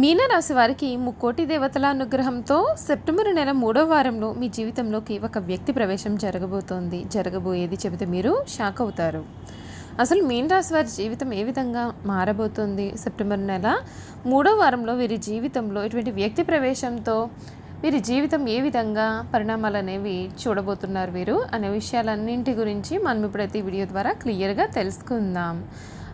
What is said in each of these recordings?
మీనరాశి వారికి ముక్కోటి దేవతల అనుగ్రహంతో సెప్టెంబర్ నెల మూడో వారంలో మీ జీవితంలోకి ఒక వ్యక్తి ప్రవేశం జరగబోతోంది. జరగబోయేది చెబితే మీరు షాక్ అవుతారు. అసలు మీనరాశి వారి జీవితం ఏ విధంగా మారబోతుంది? సెప్టెంబర్ నెల మూడో వారంలో వీరి జీవితంలో ఇటువంటి వ్యక్తి ప్రవేశంతో వీరి జీవితం ఏ విధంగా పరిణామాలు అనేవి చూడబోతున్నారు వీరు? అనే విషయాలన్నింటి గురించి మనం ఇప్పుడైతే ఈ వీడియో ద్వారా క్లియర్గా తెలుసుకుందాం.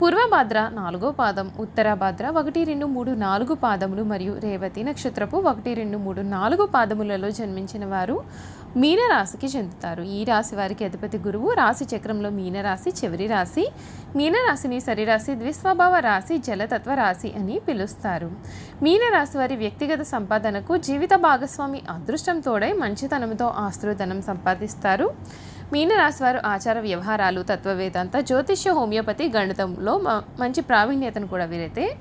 పూర్వభాద్ర నాలుగో పాదం ఉత్తరాభాద్ర ఒకటి రెండు మూడు నాలుగు పాదములు మరియు రేవతి నక్షత్రపు ఒకటి రెండు మూడు నాలుగు పాదములలో జన్మించిన వారు మీనరాశికి చెందుతారు. ఈ రాశి వారికి అధిపతి గురువు రాశి చక్రంలో మీనరాశి చివరి రాశి మీనరాశిని సరిరాశి ద్విస్వభావ రాశి జలతత్వ రాశి అని పిలుస్తారు. మీనరాశి వారి వ్యక్తిగత సంపాదనకు జీవిత భాగస్వామి అదృష్టం తోడై మంచితనంతో ఆస్తులు ధనం సంపాదిస్తారు. మీనరాశి వారు ఆచార వ్యవహారాలు తత్వవేదాంత జ్యోతిష్య హోమియోపతి గణితంలో మ- మంచి ప్రావీణ్యతను కూడా వీరైతే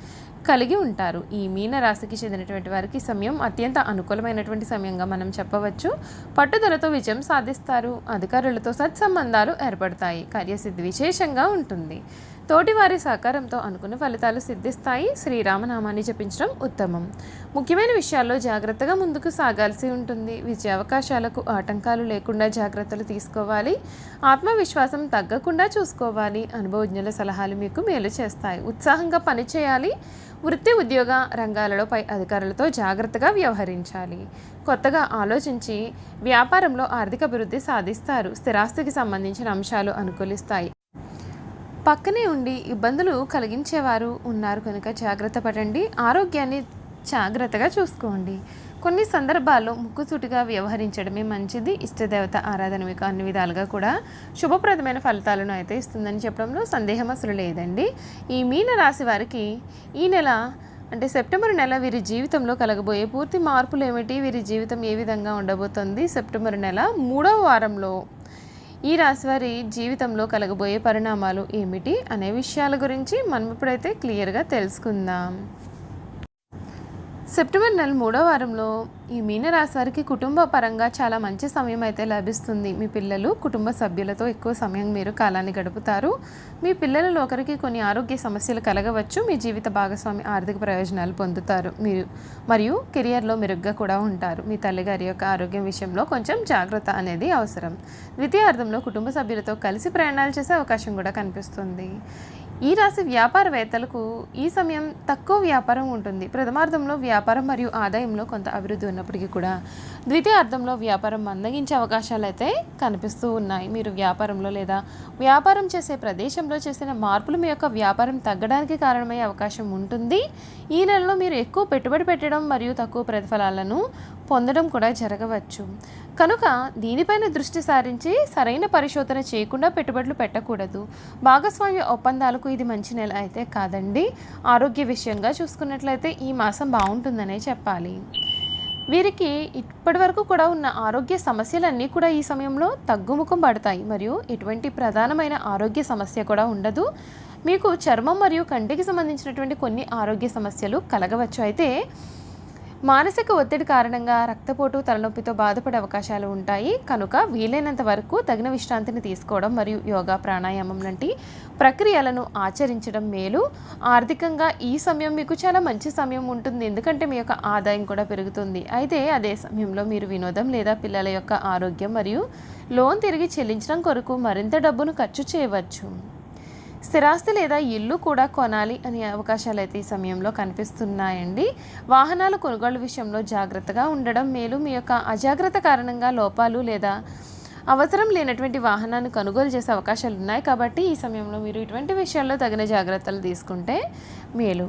కలిగి ఉంటారు. ఈ మీన రాశికి చెందినటువంటి వారికి సమయం అత్యంత అనుకూలమైనటువంటి సమయంగా మనం చెప్పవచ్చు. పట్టుదలతో విజయం సాధిస్తారు. అధికారులతో సత్సంబంధాలు ఏర్పడతాయి. కార్యసిద్ధి విశేషంగా ఉంటుంది. తోటివారి సహకారంతో అనుకున్న ఫలితాలు సిద్ధిస్తాయి. శ్రీరామనామాన్ని జపించడం ఉత్తమం. ముఖ్యమైన విషయాల్లో జాగ్రత్తగా ముందుకు సాగాల్సి ఉంటుంది. విజయ అవకాశాలకు ఆటంకాలు లేకుండా జాగ్రత్తలు తీసుకోవాలి. ఆత్మవిశ్వాసం తగ్గకుండా చూసుకోవాలి. అనుభవజ్ఞుల సలహాలు మీకు మేలు చేస్తాయి. ఉత్సాహంగా పనిచేయాలి. వృత్తి ఉద్యోగ రంగాలలో పై అధికారులతో జాగ్రత్తగా వ్యవహరించాలి. కొత్తగా ఆలోచించి వ్యాపారంలో ఆర్థిక అభివృద్ధి సాధిస్తారు. స్థిరాస్తికి సంబంధించిన అంశాలు అనుకూలిస్తాయి. పక్కనే ఉండి ఇబ్బందులు కలిగించేవారు ఉన్నారు కనుక జాగ్రత్త పడండి. ఆరోగ్యాన్ని జాగ్రత్తగా చూసుకోండి. కొన్ని సందర్భాల్లో ముక్కుసూటిగా వ్యవహరించడమే మంచిది. ఇష్టదేవత ఆరాధన మీకు అన్ని విధాలుగా కూడా శుభప్రదమైన ఫలితాలను అయితే ఇస్తుందని చెప్పడంలో సందేహం అసలు లేదండి. ఈ మీన రాశి వారికి ఈ నెల అంటే సెప్టెంబర్ నెల వీరి జీవితంలో కలగబోయే పూర్తి మార్పులు ఏమిటి? వీరి జీవితం ఏ విధంగా ఉండబోతోంది? సెప్టెంబర్ నెల మూడవ వారంలో ఈ రాశివారి జీవితంలో కలగబోయే పరిణామాలు ఏమిటి అనే విషయాల గురించి మనం ఇప్పుడైతే క్లియర్గా తెలుసుకుందాం. సెప్టెంబర్ నెల మూడో వారంలో ఈ మీనరాశి వారికి కుటుంబ పరంగా చాలా మంచి సమయం అయితే లభిస్తుంది. మీ పిల్లలు కుటుంబ సభ్యులతో ఎక్కువ సమయం మీరు కాలాన్ని గడుపుతారు. మీ పిల్లలలో ఒకరికి కొన్ని ఆరోగ్య సమస్యలు కలగవచ్చు. మీ జీవిత భాగస్వామి ఆర్థిక ప్రయోజనాలు పొందుతారు. మీరు మరియు కెరియర్లో మెరుగ్గా కూడా ఉంటారు. మీ తల్లిగారి యొక్క ఆరోగ్యం విషయంలో కొంచెం జాగ్రత్త అనేది అవసరం. ద్వితీయార్థంలో కుటుంబ సభ్యులతో కలిసి ప్రయాణాలు చేసే అవకాశం కూడా కనిపిస్తుంది. ఈ రాశి వ్యాపారవేత్తలకు ఈ సమయం తక్కువ వ్యాపారం ఉంటుంది. ప్రథమార్థంలో వ్యాపారం మరియు ఆదాయంలో కొంత అభివృద్ధి ఉన్నప్పటికీ కూడా ద్వితీయార్థంలో వ్యాపారం మందగించే అవకాశాలు అయితే కనిపిస్తూ ఉన్నాయి. మీరు వ్యాపారంలో లేదా వ్యాపారం చేసే ప్రదేశంలో చేసిన మార్పులు మీ యొక్క వ్యాపారం తగ్గడానికి కారణమయ్యే అవకాశం ఉంటుంది. ఈ నెలలో మీరు ఎక్కువ పెట్టుబడి పెట్టడం మరియు తక్కువ ప్రతిఫలాలను పొందడం కూడా జరగవచ్చు. కనుక దీనిపైన దృష్టి సారించి సరైన పరిశోధన చేయకుండా పెట్టుబడులు పెట్టకూడదు. భాగస్వామ్య ఒప్పందాలకు ఇది మంచి నెల అయితే కాదండి. ఆరోగ్య విషయంగా చూసుకున్నట్లయితే ఈ మాసం బాగుంటుందనే చెప్పాలి. వీరికి ఇప్పటి వరకు కూడా ఉన్న ఆరోగ్య సమస్యలన్నీ కూడా ఈ సమయంలో తగ్గుముఖం పడతాయి. మరియు ఎటువంటి ప్రధానమైన ఆరోగ్య సమస్య కూడా ఉండదు. మీకు చర్మం మరియు కంటికి సంబంధించినటువంటి కొన్ని ఆరోగ్య సమస్యలు కలగవచ్చు. అయితే మానసిక ఒత్తిడి కారణంగా రక్తపోటు తలనొప్పితో బాధపడే అవకాశాలు ఉంటాయి. కనుక వీలైనంత వరకు తగిన విశ్రాంతిని తీసుకోవడం మరియు యోగా ప్రాణాయామం లాంటి ప్రక్రియలను ఆచరించడం మేలు. ఆర్థికంగా ఈ సమయం మీకు చాలా మంచి సమయం ఉంటుంది. ఎందుకంటే మీ యొక్క ఆదాయం కూడా పెరుగుతుంది. అయితే అదే సమయంలో మీరు వినోదం లేదా పిల్లల యొక్క ఆరోగ్యం మరియు లోన్ తిరిగి చెల్లించడం కొరకు మరింత డబ్బును ఖర్చు చేయవచ్చు. స్థిరాస్తి లేదా ఇల్లు కూడా కొనాలి అనే అవకాశాలు అయితే ఈ సమయంలో కనిపిస్తున్నాయండి. వాహనాల కొనుగోలు విషయంలో జాగ్రత్తగా ఉండడం మేలు. మీ యొక్క అజాగ్రత్త కారణంగా లోపాలు లేదా అవసరం లేనటువంటి వాహనాన్ని కొనుగోలు చేసే అవకాశాలు ఉన్నాయి. కాబట్టి ఈ సమయంలో మీరు ఇటువంటి విషయాల్లో తగిన జాగ్రత్తలు తీసుకుంటే మేలు.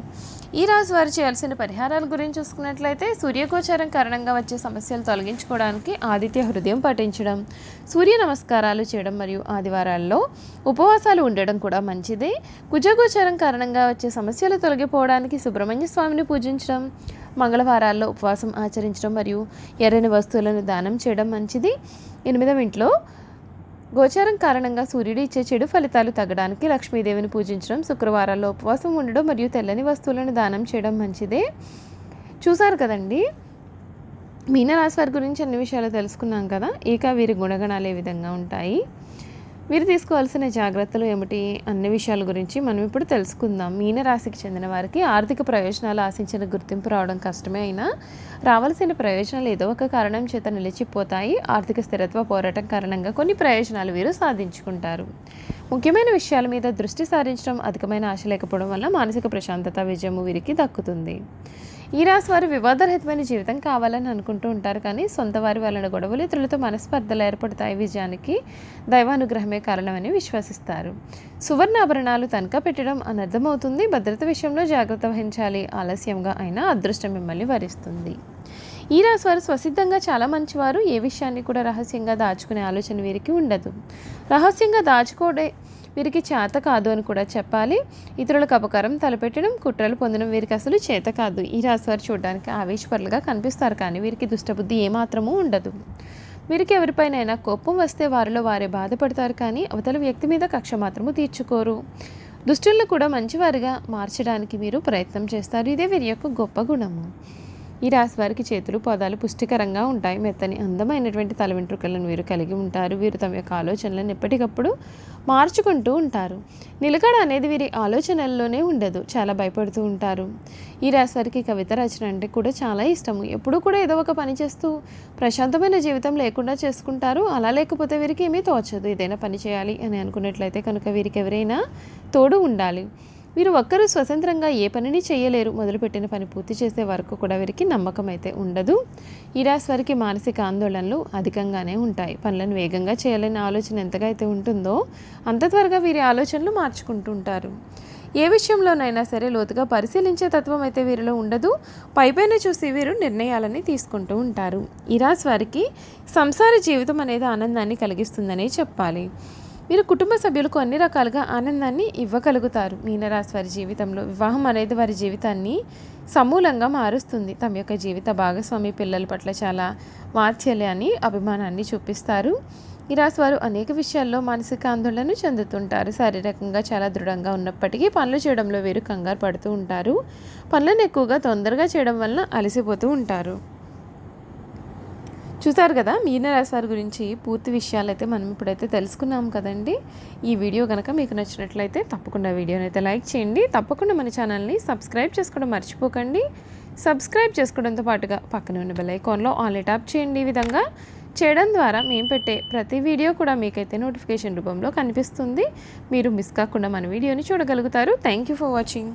ఈ రాశి వారు చేయాల్సిన పరిహారాల గురించి చూసుకున్నట్లయితే సూర్యగోచారం కారణంగా వచ్చే సమస్యలు తొలగించుకోవడానికి ఆదిత్య హృదయం పాటించడం సూర్య నమస్కారాలు చేయడం మరియు ఆదివారాల్లో ఉపవాసాలు ఉండడం కూడా మంచిదే. కుజగోచారం కారణంగా వచ్చే సమస్యలు తొలగిపోవడానికి సుబ్రహ్మణ్య స్వామిని పూజించడం మంగళవారాల్లో ఉపవాసం ఆచరించడం మరియు ఎర్రని వస్తువులను దానం చేయడం మంచిది. ఎనిమిదవ ఇంట్లో గోచారం కారణంగా సూర్యుడు ఇచ్చే చెడు ఫలితాలు తగ్గడానికి లక్ష్మీదేవిని పూజించడం శుక్రవారాల్లో ఉపవాసం ఉండడం మరియు తెల్లని వస్తువులను దానం చేయడం మంచిదే. చూసారు కదండి? మీనరాశి వారి గురించి అన్ని విషయాలు తెలుసుకున్నాం కదా? ఇక వీరి గుణగణాలు ఏ విధంగా ఉంటాయి? వీరు తీసుకోవాల్సిన జాగ్రత్తలు ఏమిటి? అన్ని విషయాల గురించి మనం ఇప్పుడు తెలుసుకుందాం. మీనరాశికి చెందిన వారికి ఆర్థిక ప్రయోజనాలు ఆశించిన గుర్తింపు రావడం కష్టమే అయినా రావాల్సిన ప్రయోజనాలు ఏదో ఒక కారణం చేత నిలిచిపోతాయి. ఆర్థిక స్థిరత్వ పోరాటం కారణంగా కొన్ని ప్రయోజనాలు వీరు సాధించుకుంటారు. ముఖ్యమైన విషయాల మీద దృష్టి సారించడం అధికమైన ఆశ లేకపోవడం వల్ల మానసిక ప్రశాంతత విజయము వీరికి దక్కుతుంది. ఈ రాశి వారు వివాదరహితమైన జీవితం కావాలని అనుకుంటూ ఉంటారు కానీ సొంత వారి వలన గొడవలు ఇతరులతో మనస్పర్ధలు ఏర్పడతాయి విజయానికి దైవానుగ్రహమే కారణమని విశ్వసిస్తారు. సువర్ణ ఆభరణాలు తనఖా పెట్టడం అనర్థమవుతుంది. భద్రత విషయంలో జాగ్రత్త వహించాలి. ఆలస్యంగా అయినా అదృష్టం మిమ్మల్ని వరిస్తుంది. ఈ రాశి వారు స్వసిద్ధంగా చాలా మంచివారు. ఏ విషయాన్ని కూడా రహస్యంగా దాచుకునే ఆలోచన వీరికి ఉండదు. రహస్యంగా దాచుకోడే వీరికి చేత కాదు అని కూడా చెప్పాలి. ఇతరులకు అపకారం తలపెట్టడం కుట్రలు పొందడం వీరికి అసలు చేత కాదు. ఈ రాశి వారు చూడడానికి ఆవేశపరులుగా కనిపిస్తారు కానీ వీరికి దుష్టబుద్ధి ఏమాత్రమూ ఉండదు. వీరికి ఎవరిపైనైనా కోపం వస్తే వారిలో వారే బాధపడతారు కానీ అవతల వ్యక్తి మీద కక్ష మాత్రము తీర్చుకోరు. దుష్టులను కూడా మంచివారిగా మార్చడానికి మీరు ప్రయత్నం చేస్తారు. ఇదే వీరి యొక్క గొప్ప గుణము. ఈ రాశి వారికి చేతులు పదాలు పుష్టికరంగా ఉంటాయి. మెత్తని అందమైనటువంటి తల వెంట్రుకలను వీరు కలిగి ఉంటారు. వీరు తమ యొక్క ఆలోచనలను ఎప్పటికప్పుడు మార్చుకుంటూ ఉంటారు. నిలకడ అనేది వీరి ఆలోచనల్లోనే ఉండదు. చాలా భయపడుతూ ఉంటారు. ఈ రాశి వారికి కవిత రచన అంటే కూడా చాలా ఇష్టము. ఎప్పుడూ కూడా ఏదో ఒక పని చేస్తూ ప్రశాంతమైన జీవితం లేకుండా చేసుకుంటారు. అలా లేకపోతే వీరికి ఏమీ తోచదు. ఏదైనా పని చేయాలి అని అనుకున్నట్లయితే కనుక వీరికి ఎవరైనా తోడు ఉండాలి. వీరు ఒక్కరూ స్వతంత్రంగా ఏ పనిని చేయలేరు. మొదలుపెట్టిన పని పూర్తి చేసే వరకు కూడా వీరికి నమ్మకం అయితే ఉండదు. ఈ రాశి వారికి మానసిక ఆందోళనలు అధికంగానే ఉంటాయి. పనులను వేగంగా చేయాలనే ఆలోచన ఎంతగా అయితే ఉంటుందో అంత త్వరగా వీరి ఆలోచనలు మార్చుకుంటూ ఉంటారు. ఏ విషయంలోనైనా సరే లోతుగా పరిశీలించే తత్వం అయితే వీరిలో ఉండదు. పైపైన చూసి వీరు నిర్ణయాలని తీసుకుంటూ ఉంటారు. ఈ రాశి వారికి సంసార జీవితం అనేది ఆనందాన్ని కలిగిస్తుందనే చెప్పాలి. మీరు కుటుంబ సభ్యులకు అన్ని రకాలుగా ఆనందాన్ని ఇవ్వగలుగుతారు. మీనరాశి వారి జీవితంలో వివాహం అనేది వారి జీవితాన్ని సమూలంగా మారుస్తుంది. తమ యొక్క జీవిత భాగస్వామి పిల్లల పట్ల చాలా వాత్సల్యాన్ని అభిమానాన్ని చూపిస్తారు. ఈ రాశి వారు అనేక విషయాల్లో మానసిక ఆందోళన చెందుతుంటారు. శారీరకంగా చాలా దృఢంగా ఉన్నప్పటికీ పనులు చేయడంలో వీరు కంగారు పడుతూ ఉంటారు. పనులను ఎక్కువగా తొందరగా చేయడం వలన అలసిపోతూ ఉంటారు. చూసారు కదా మీనరాశారు గురించి పూర్తి విషయాలు అయితే మనం ఇప్పుడైతే తెలుసుకున్నాం కదండి. ఈ వీడియో కనుక మీకు నచ్చినట్లయితే తప్పకుండా వీడియోని అయితే లైక్ చేయండి. తప్పకుండా మన ఛానల్ని సబ్స్క్రైబ్ చేసుకోవడం మర్చిపోకండి. సబ్స్క్రైబ్ చేసుకోవడంతో పాటుగా పక్కన ఉన్న బెల్ ఐకాన్లో ఆల్ ట్యాప్ చేయండి. ఈ విధంగా చేయడం ద్వారా మేము పెట్టే ప్రతి వీడియో కూడా మీకైతే నోటిఫికేషన్ రూపంలో కనిపిస్తుంది. మీరు మిస్ కాకుండా మన వీడియోని చూడగలుగుతారు. Thank you for watching.